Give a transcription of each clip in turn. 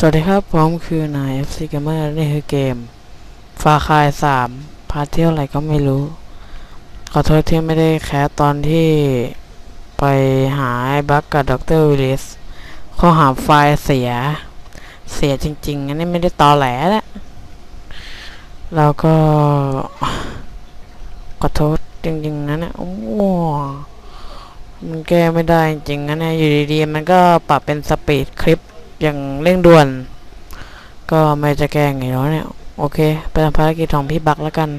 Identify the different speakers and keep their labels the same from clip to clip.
Speaker 1: สวัสดีครับ ผมคือนาย FC Gamer นี่คือเกม ฟาคาย3พาร์ทเที่ยวอะไรก็ไม่รู้ ขอโทษที่ไม่ได้แคสตอนที่ไปหาบักกับดรวิลลิสข้อหาไฟล์เสีย เสียจริง ๆ อันนี้ไม่ได้ตอแหลนะแล้วก็ ขอโทษจริง ๆ นะเนี่ยโอ้โหมันแก้ไม่ได้จริงๆนะเนี่ยอยู่ดีๆ มันก็ปรับเป็นสปีดคลิป อย่างเร่งด่วน ก็ไม่จะแก้ไงแล้วเนี่ย โอเค ไปทำภารกิจของพี่บักแล้วกัน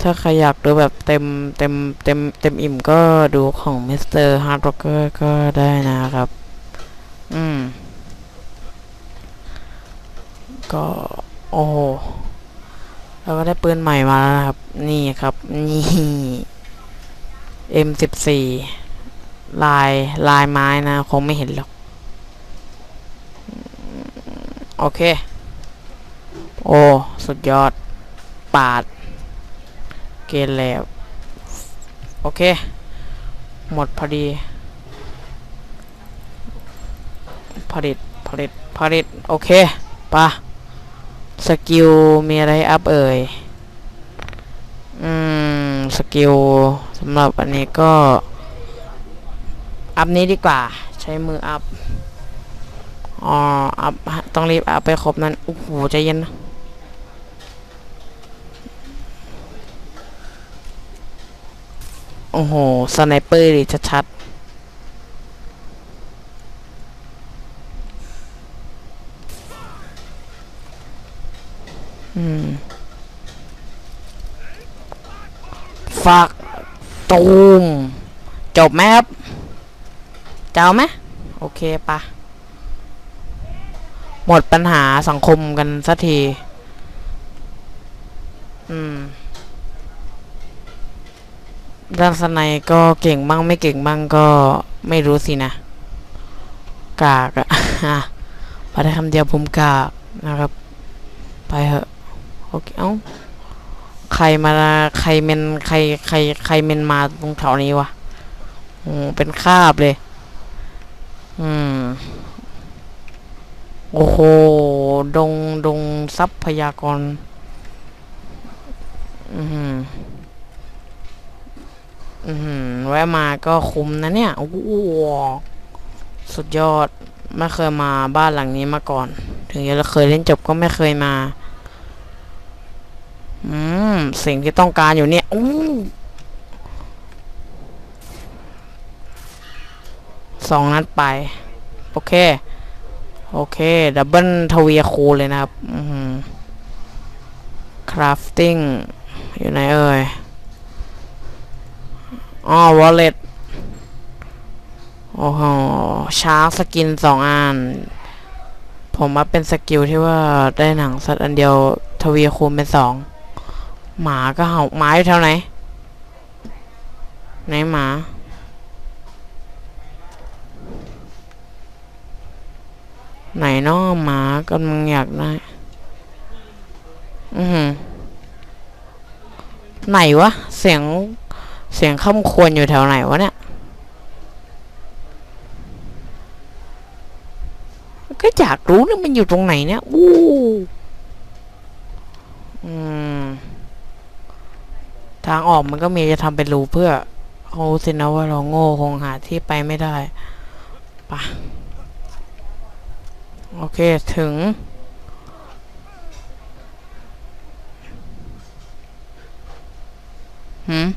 Speaker 1: ถ้าใครอยากดูแบบเต็มเต็มเต็มเต็มอิ่มก็ดูของมิสเตอร์ฮาร์ดร็อกเกอร์ก็ได้นะครับ อืม ก็ โอ้โหเราก็ได้ปืนใหม่มาแล้วนะครับ นี่ครับ นี่ M14 ลายลายไม้นะ คงไม่เห็นหรอก โอเค โอ้ สุดยอด ปาด เกณฑ์แล้ว โอเค หมดพอดี ผลิต ผลิต ผลิต โอเคปะสกิล มีอะไรอัพเอ่ย อืม สกิลสำหรับอันนี้ก็ อัพนี้ดีกว่า ใช้มืออัพ อ๋ออัพต้องรีบอัพไปครบนั้นโอ้โหใจเย็นนะโอ้โห สไนเปอร์ดิชัดๆอืมฝากตูม จบไหมครับจะเอาไหม โอเคปะ หมดปัญหาสังคมกันสักที อืมด้านสไนก็เก่งบ้างไม่เก่งบ้างก็ไม่รู้สินะ กากอะพอได้คำเดียวผมกากนะครับ ไปเหอะโอเคเอ้าใครมาใครเมนใครใครใครเมนมาตรงแถวนี้วะโอ้เป็นคาบเลย อืม โอ้โห ดง ดงทรัพยากร อือหืออือหือแวะมาก็คุ้มนะเนี่ย โอ้โหสุดยอด ไม่เคยมาบ้านหลังนี้มาก่อน ถึงจะเคยเล่นจบก็ไม่เคยมา อืม สิ่งที่ต้องการอยู่เนี่ยอู้สองนัดไป โอเค โอเค ดับเบิลทวีคูณเลยนะครับคราฟติ้งอยู่ไหนเอ่ยอ๋อวอลเล็ตโอ้โหช้างสกินสองอัน ผมว่าเป็นสกิลที่ว่าได้หนังสัตว์อันเดียวทวีคูณเป็นสองหมาก็เห่าหมาอยู่แถวไหน ไหนหมา ไหนน้อหมากำลังอยากได้ อือหือไหนวะ เสียง เสียงข้ามควรอยู่แถวไหนวะเนี่ย ก็อยากรู้นะมันอยู่ตรงไหนเนี่ย อู้อืม ทางออกมันก็มีจะทำเป็นรูเพื่อเขาสินะว่าเราโง่คงหาที่ไปไม่ได้ปะ โอเค ถึง หืม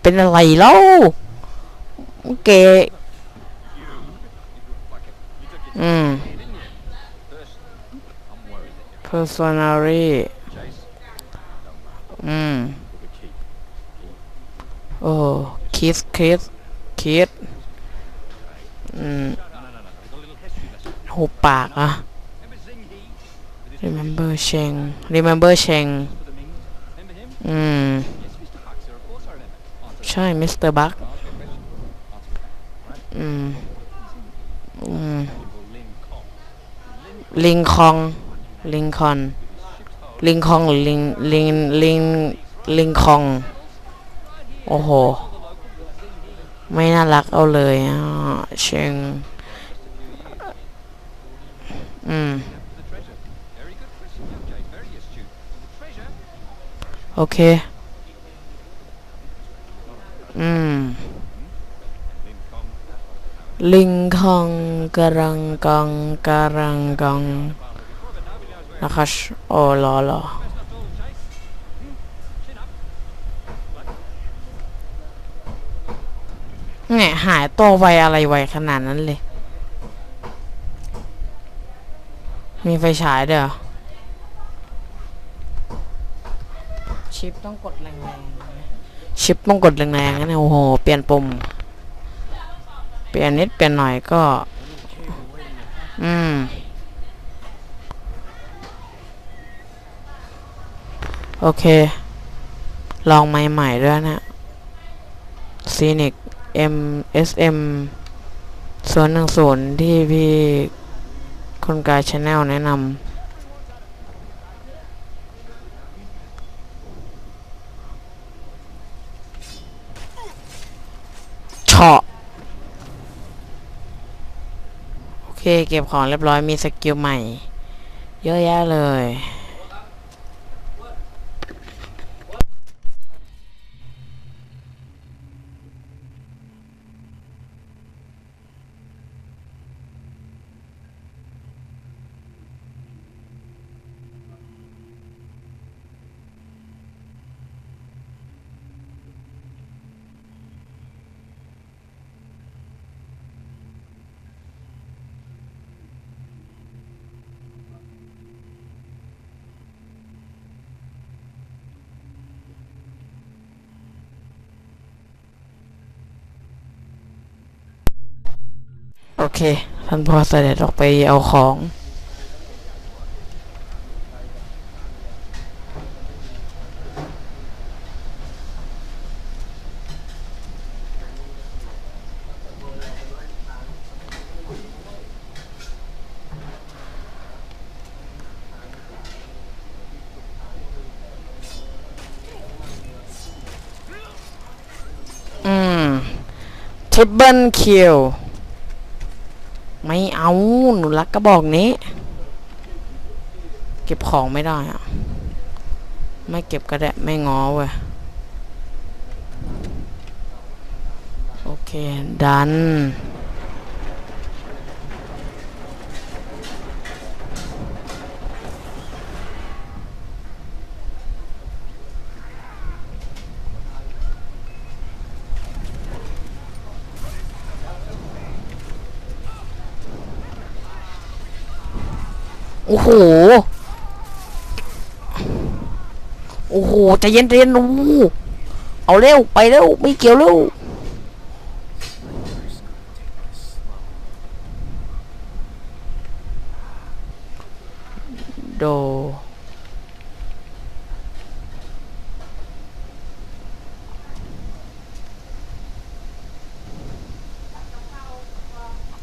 Speaker 1: เป็นอะไรเล่าเกอืม personally อืม โอ้ kiss kiss kiss อืมหู ปากอะ remember Cheng remember Cheng อืม ใช่มิสเตอร์บักอืม อืม ลิงคอง ลิงคอน ลิงคองหรือลิง ลิง ลิง ลิงคอง โอ้โห ไม่น่ารักเอาเลยอะเชง โอเค อืม ลิงคองกรังกังกรังกังนะคะชโอ้รอรอเนี่ยหายตัวไวอะไรไวขนาดนั้นเลย มีไฟฉายเด้อ ชิปต้องกดแรงๆ ชิปต้องกดแรงๆนะเนี่ยโอ้โห เปลี่ยนปุ่ม เปลี่ยนนิดเปลี่ยนหน่อยก็ อืม โอเค ลองใหม่ๆด้วยนะซีนิก M S M ศูนย์หนึ่งศูนย์ที่พี่คนกายชาแนลแนะนำเฉาะ โอ เคเก็บของเรียบร้อยมีสกิลใหม่ เยอะแยะเลย โอเค ท่านพ่อเสด็จออกไปเอาของ อืมทริปเปิลคิว เอาหนูรักกระบอกนี้ เก็บของไม่ได้อะไม่เก็บก็ได้ไม่ง้อเว้ยโอเค ดัน อ้โห โอ้โหใจเย็นใจเย็นโอ้เอาเร็ว ไปเร็ว ไม่เกี่ยวเร็วโด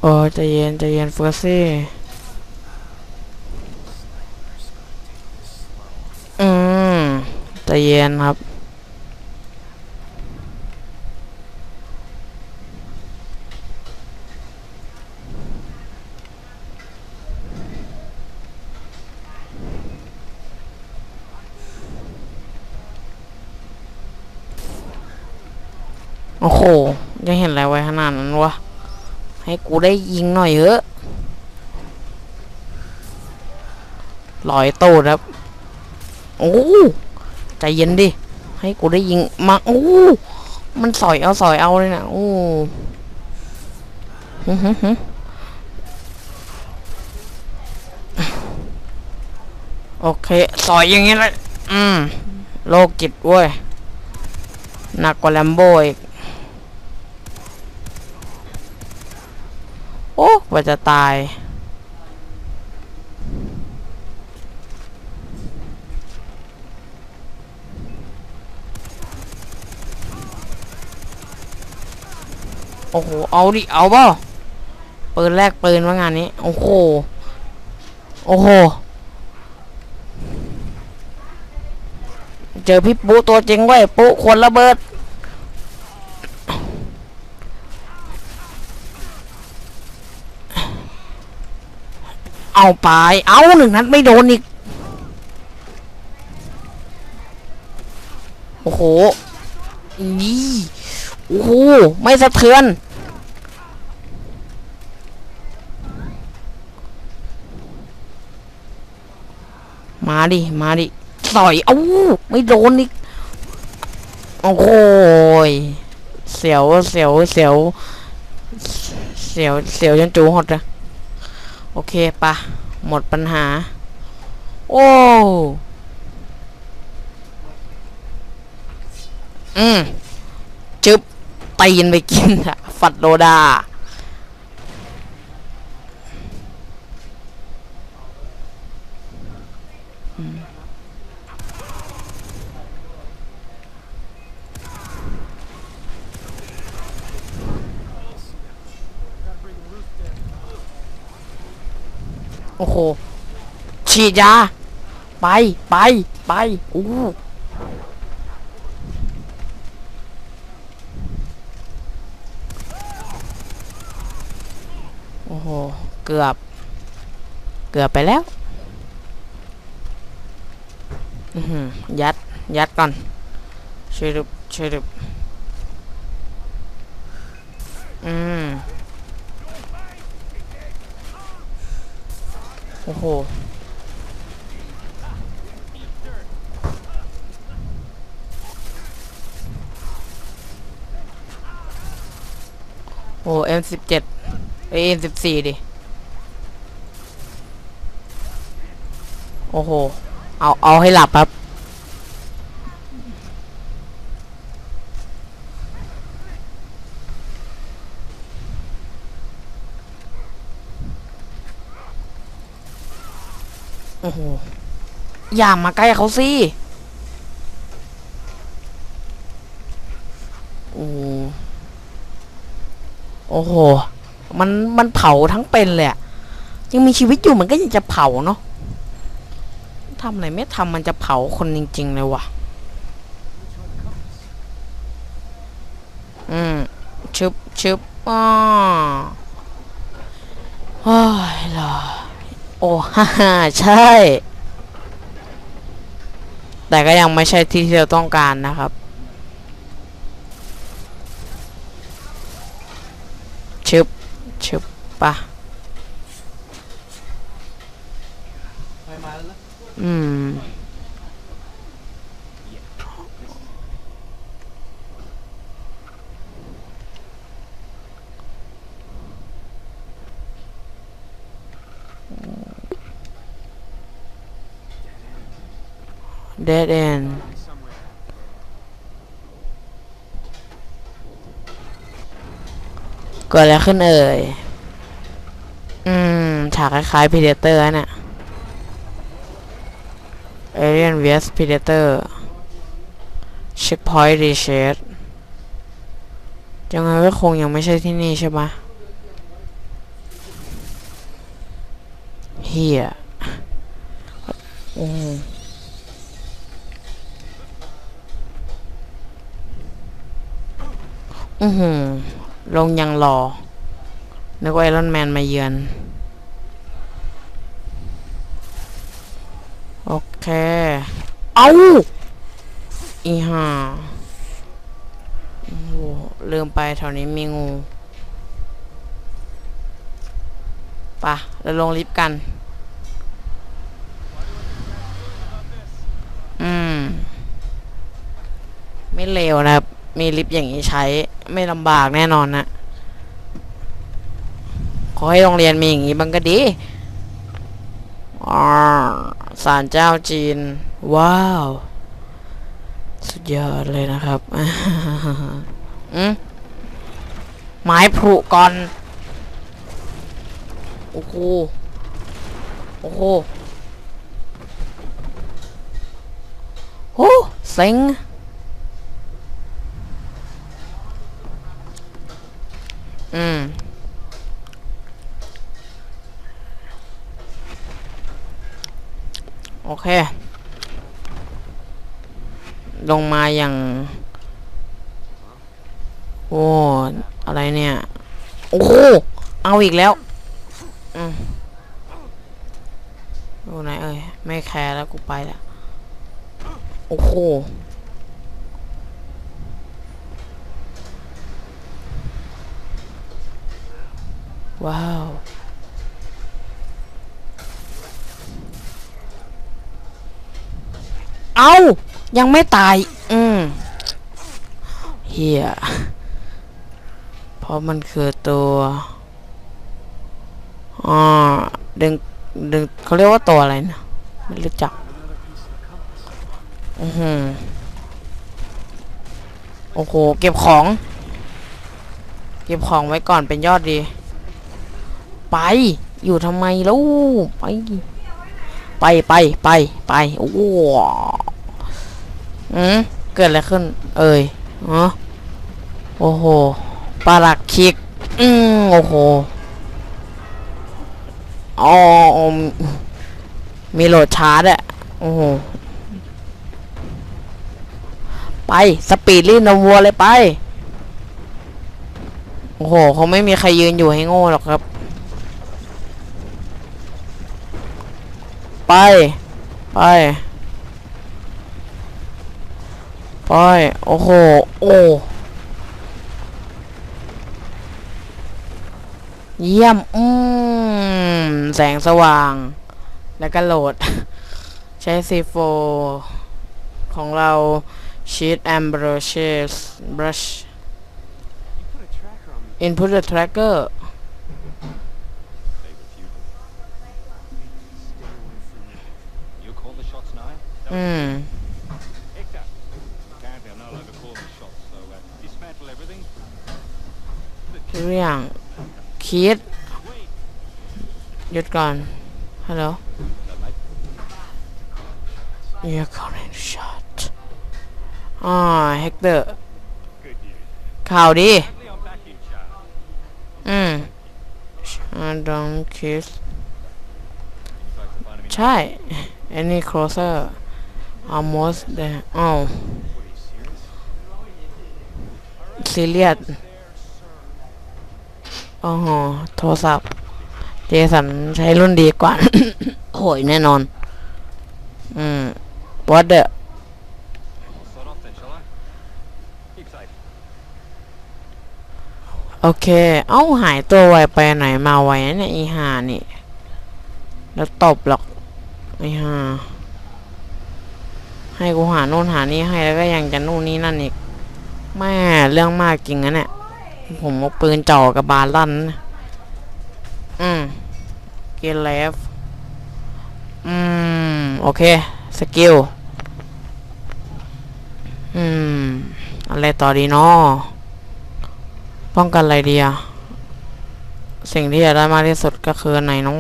Speaker 1: โอ้ใจเย็นใจเย็นเฟอร์ซี่ อืมใจ เย็นครับ โอ้โหยังเห็นอะไรไว้ขนาดนั้นวะ ให้กูได้ยิงหน่อยเถอะลอยตูดครับ โอ้ ใจเย็นดิ ให้กูได้ยิงมาโอ้มันสอยเอาสอยเอาเลยนะโอ้หึหึหึโอเค สอยอย่างงี้เลย อืม โลกจิตเว้ย หนักกว่าแลมโบอีก โอ้กว่าจะตาย โอ้โห เอาดิ เอาเปล่าปืนแรกปืนว่างานนี้ โอ้โห โอ้โห เจอพี่ปุ๊ตัวจริงเว้ย ปุ๊คนระเบิด เอาไป เอาหนึ่งนัดไม่โดนอีก โอ้โหนี่โอ้โห ไม่สะเทือน มาดิ มาดิต่อยเอ้าไม่โดนอีกโอ้โหยเสียวเสียวเสียวเสียวเสียวจนจูหดอะโอเคปะหมดปัญหา โอ้อืมจึบตีนไปกินอะฟัดโดดา โอ้โห ฉีดยา ไป ไป ไปอู้โอ้โห เกือบ เกือบไปแล้ว ยัด ยัดก่อนช่วยดึบช่วยดึบอืม โอ้โหโอ้ M สิบเจ็ดเอ็มสิบสี่ดิ โอ้โห เอา เอาให้หลับครับ โอ้โห อย่ามาใกล้เขาสิ โอ้โหโอ้โห มัน มันเผาทั้งเป็นเลยยังมีชีวิตอยู่มันก็ยังจะเผาเนาะทำอะไรไม่ทำมันจะเผาคนจริง ๆ เลยว่ะ อืมชึบชึบอ้อโอ้ยเหรอ โอ้ฮ่าใช่ แต่ก็ยังไม่ใช่ที่ที่เราต้องการนะครับ ชึบ ชึบปะอืม dead end กิดอะไรขึ้นเอ่ย อืม ฉากคล้ายๆ Predator น่ะ Alien vs Predator Checkpoint Reset ยังไงก็คงยังไม่ใช่ที่นี่ใช่ปะเฮียอืม อือหือ ลงยังรอนึกว่าไอรอนแมนมาเยือน โอเค เอาอีห่าโอ้ลืมไปแถวนี้มีงูปะเราลงลิฟต์กัน อืม ไม่เลวนะครับ มีลิฟต์อย่างนี้ใช้ไม่ลำบากแน่นอนนะขอให้โรงเรียนมีอย่างนี้บ้างก็ดีอ่าศาลเจ้าจีน ว้าว สุดยอดเลยนะครับอืมไม้ผุก่อน โอ้โห โอ้โหโอ้เซ็ง อืม โอ เค ลงมาอย่าง โอ้ อะไรเนี่ย โอ้โหเอาอีกแล้ว อืมอยู่ไหนเอ่ยไม่แคร์แล้วกูไปละ โอ้โหว้าว เอายังไม่ตาย อืมเฮียเพราะมันคือตัวอ่าดึงดึงเขาเรียกว่าตัวอะไรนะไม่รู้จัก อือหือโอ้โห เก็บของ เก็บของไว้ก่อนเป็นยอดดี ไป อยู่ทำไมแล้ว ไป ไปไปไปไป โอ้ อืมเกิดอะไรขึ้น เอ่ยอ๋อโอ้โหปลาลักคิก อืมโอ้โหอ๋อมีโหลดชาร์จอะโอ้โห ไป สปีดลีนวัวเลยไป โอ้โหคงไม่มีใครยืนอยู่ให้โง่หรอกครับ ไป ไป โอ้ย โอ้โห โอ้ เยี่ยม อืม แสงสว่าง แล้วก็โหลด ใช้ซีโฟของเราชีตแอ
Speaker 2: มบรอชบรัช input the tracker
Speaker 1: อืม ทุกอย่างคิด
Speaker 2: Wait.
Speaker 1: หยุดก่อน ฮัลโหล
Speaker 2: The light.
Speaker 1: You're calling shot อ่าเฮกเตอร์
Speaker 2: Good news.
Speaker 1: ข่าวดี
Speaker 2: Apparently I'm back in charge.
Speaker 1: อืม don't kiss
Speaker 2: You folks are finding me
Speaker 1: ใช่ any closer almost there อ้าว
Speaker 2: What are you serious?
Speaker 1: ซีเรียส โอ้โหโทรศัพท์ เจสันใช้รุ่นดีกว่า โหยแน่นอน อืม what the โอเค เอ้า หายตัวไวไปไหนมาไวเนี่ยอีหานี่ แล้วตบหรอกอีห่าให้กูหาโน่นหานี่ให้แล้วก็ยังจะนู่นนี่นั่นอีกแม่เรื่องมากจริงนะเนี่ย ผมเอาปืนจ่อกับบาลั่น อืม เกลเลฟอืม โอเค สกิล อืม อะไรต่อดีเนาะป้องกันอะไรดีอะสิ่งที่อยากได้มากที่สุดก็คือไหนน้อง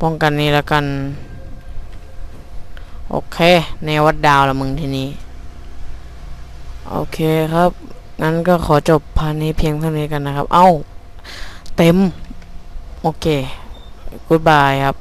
Speaker 1: ป้องกันนี้แล้วกัน โอเคเนวัดดาวละมึงทีนี้ โอเคครับ งั้นก็ขอจบพาร์ทนี้เพียงเท่านี้กันนะครับ เอ้า เต็ม โอเค กูดบายครับ